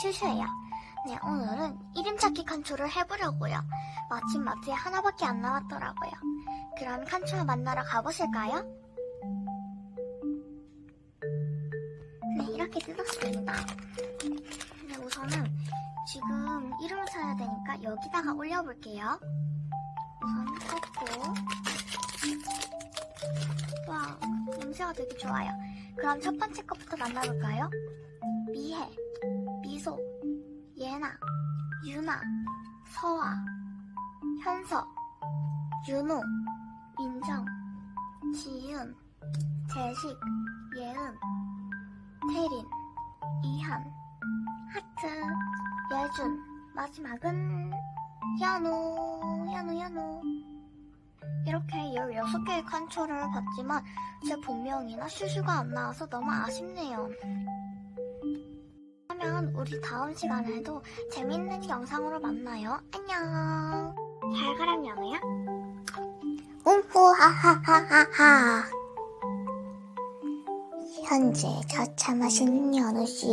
슈슈예요. 네, 오늘은 이름 찾기 칸초를 해보려고요. 마침 마트에 하나밖에 안 남았더라고요. 그럼 칸초 만나러 가보실까요? 네, 이렇게 뜯었습니다. 네, 우선은 지금 이름을 찾아야 되니까 여기다가 올려볼게요. 우선 꽂고 와, 냄새가 되게 좋아요. 그럼 첫 번째 것부터 만나볼까요? 미혜, 미소, 예나, 유나, 서아, 현서, 윤호, 민정, 지윤, 재식, 예은, 태린, 이한, 하트, 예준, 마지막은 현우, 현우, 현우. 이렇게 16개의 칸초를 봤지만 제 본명이나 슈슈가 안 나와서 너무 아쉽네요. 우리 다음 시간에도 재밌는 영상으로 만나요. 안녕. 잘 가람 연우야. 웅푸하하하하하. 현재 저차 마시는 연우 씨.